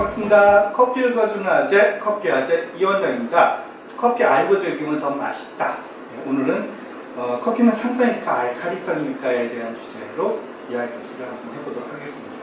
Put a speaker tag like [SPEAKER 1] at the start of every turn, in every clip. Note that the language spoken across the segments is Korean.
[SPEAKER 1] 반갑습니다. 커피를 거주는 아재, 커피 아재 이원장입니다. 커피 알고 즐기면 더 맛있다. 네, 오늘은 어, 커피는 산성일까 알카리성일까에 대한 주제로 이야기를 한번 해보도록 하겠습니다.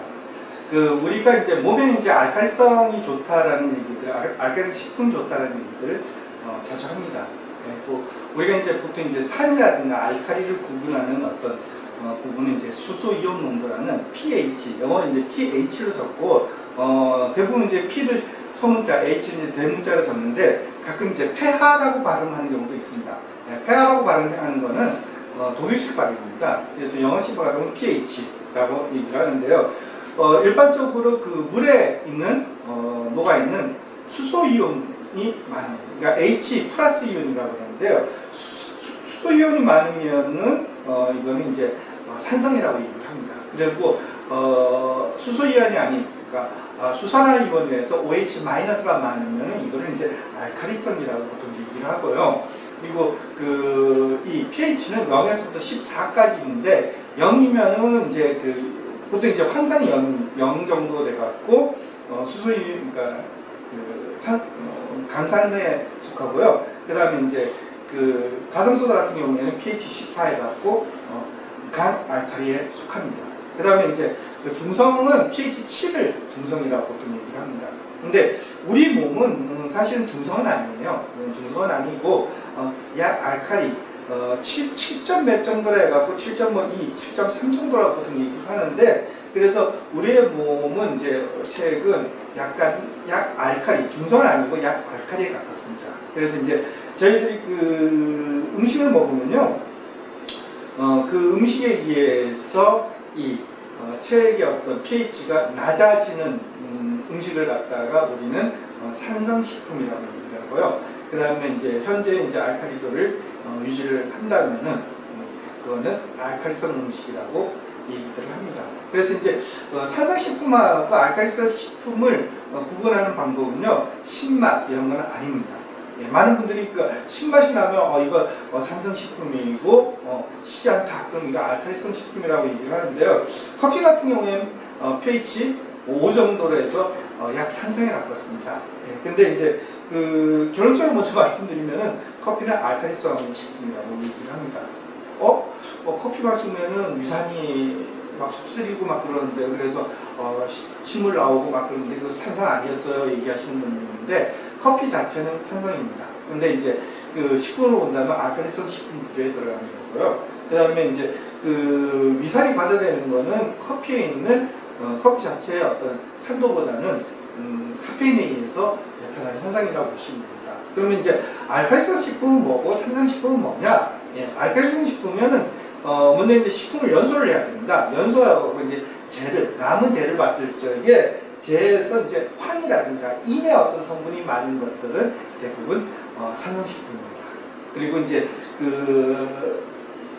[SPEAKER 1] 그 우리가 이제 몸에는 이제 알칼리성이 좋다라는 얘기들, 알- 알칼리 식품 좋다라는 얘기들을 어, 자주 합니다. 네, 또 우리가 이제 보통 이제 산이라든가 알칼리를 구분하는 어떤 어, 부분은 이제 수소 이온 농도라는 pH, 영어로 이제 pH로 적고 어, 대부분 이제 P를 소문자, H는 대문자로 적는데 가끔 이제 폐하라고 발음하는 경우도 있습니다. 네, 폐하라고 발음하는 거는 어, 독일식 발음입니다. 그래서 영어식 발음은 pH라고 얘기를 하는데요. 어, 일반적으로 그 물에 있는 어, 녹아 있는 수소 이온이 많아요. 그러니까 H 플러스 이온이라고 하는데요. 수, 소 이온이 많으면은 어, 이거는 이제 어, 산성이라고 얘기를 합니다. 그리고 어, 수소 이온이 아닌 그러니까 어, 수산화 이온에서 OH 마이너스가 많으면 이거는 이제 알카리성이라고 보통 얘기를 하고요. 그리고 그 이 pH는 0에서부터 14까지 있는데 0이면은 이제 그 보통 이제 환산이 0, 0 정도 돼 갖고 어, 수소이 그러니까 그 산, 어, 간산에 속하고요. 그다음에 이제 그 가성소다 같은 경우에는 pH 14에 갖고 어, 간 알칼리에 속합니다. 그다음에 이제 그 중성은 pH 7을 중성이라고 보통 얘기를 합니다. 근데 우리 몸은 음, 사실은 중성은 아니에요. 음, 중성은 아니고 어, 약 알칼리 어, 7, 7점 몇 정도라 해갖고 7.2, 7.3 정도라고 보통 얘기를 하는데 그래서 우리의 몸은 이제 최근 약간 약 알칼리 중성은 아니고 약 알칼리에 가깝습니다. 그래서 이제 저희들이 그 음식을 먹으면요, 어, 그 음식에 의해서 이 어, 체액의 어떤 pH가 낮아지는 음, 음식을 갖다가 우리는 어, 산성식품이라고 얘기를 하고요. 그 다음에 이제 현재 이제 알칼리도를 어, 유지를 한다면은 음, 그거는 알칼리성 음식이라고 얘기들을 합니다. 그래서 이제 어, 산성식품하고 알칼리성 식품을 어, 구분하는 방법은요 신맛 이런 거는 아닙니다. 예, 많은 분들이 그 신맛이 나면 어 이거 어, 산성식품이고 어, 시지 않다 그럼 이거 알칼리성 식품이라고 얘기를 하는데요. 커피 같은 경우에는 어, pH 5 정도로 해서 어, 약 산성에 가깝습니다. 예, 근데 이제 그 결론적으로 먼저 말씀드리면은 커피는 알칼리성 식품이라고 얘기를 합니다. 어? 어, 커피 마시면은 유산이 막 속쓰리고 막 그러는데 그래서 어, 시- 침을 나오고 막 그러는데 그 산성 아니었어요 얘기하시는 있는데 커피 자체는 산성입니다. 근데 이제 그 식품으로 본다면 알칼리성 식품 구조에 들어가는 거고요. 그 다음에 이제 그 위산이 과다되는 거는 커피에 있는 어, 커피 자체의 어떤 산도보다는 음, 카페인에 의해서 나타나는 현상이라고 보시면 됩니다. 그러면 이제 알칼리성 식품은 뭐고 산성 식품은 뭐냐? 예, 알칼리성 식품면은 어, 먼저 이제 식품을 연소를 해야 됩니다. 연소하고 이제 재를 남은 재를 봤을 적에 재에서 이제 황이라든가 인의 어떤 성분이 많은 것들은 대부분 어, 산성식품입니다. 그리고 이제 그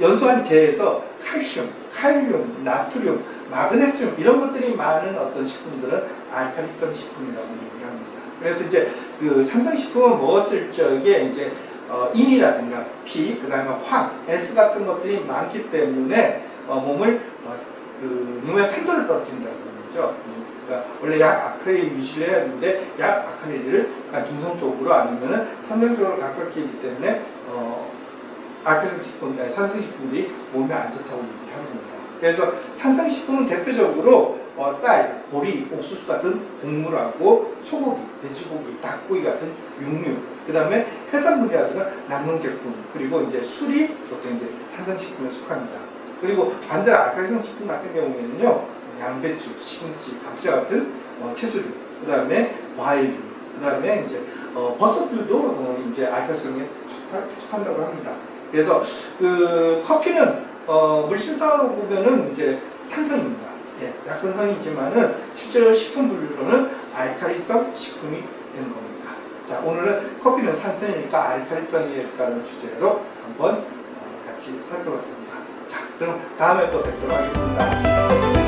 [SPEAKER 1] 연소한 재에서 칼슘, 칼륨, 나트륨, 마그네슘 이런 것들이 많은 어떤 식품들은 알칼리성 식품이라고 얘기를 합니다. 그래서 이제 그 산성식품을 먹었을 적에 이제 어, 인이라든가 피, 그 다음에 황, S 같은 것들이 많기 때문에 어, 몸을 어, 그 몸의 산도를 떨어뜨린다고 하는 거죠. 음, 그러니까 원래 약 아크릴 유지를 해야 되는데 약 아크릴을 약간 중성 쪽으로 아니면은 산성 쪽으로 가깝게 있기 때문에 어, 알칼리성 식품, 아니, 산성 식품들이 몸에 안 좋다고 얘기를 하는 겁니다. 그래서 산성 식품은 대표적으로 어, 쌀, 보리, 옥수수 같은 곡물하고 소고기, 돼지고기, 닭고기 같은 육류, 그 다음에 해산물이라든가 남용 제품, 그리고 이제 술이 보통 이제 산성식품에 속합니다. 그리고 반대로 알칼리성 식품 같은 경우에는요, 양배추, 시금치, 감자 같은 어, 채소류, 그 다음에 과일류, 그 다음에 이제 어, 버섯류도 어, 이제 알칼리성에 속한다고 합니다. 그래서 그 커피는 어, 물질상으로 보면은 이제 산성입니다. 예, 약산성이지만은 실제로 식품 분류로는 알칼리성 식품이 되는 겁니다. 자, 오늘은 커피는 산성일까 알칼리성일까라는 주제로 한번 어, 같이 살펴봤습니다. 그럼 다음에 또 뵙도록 하겠습니다.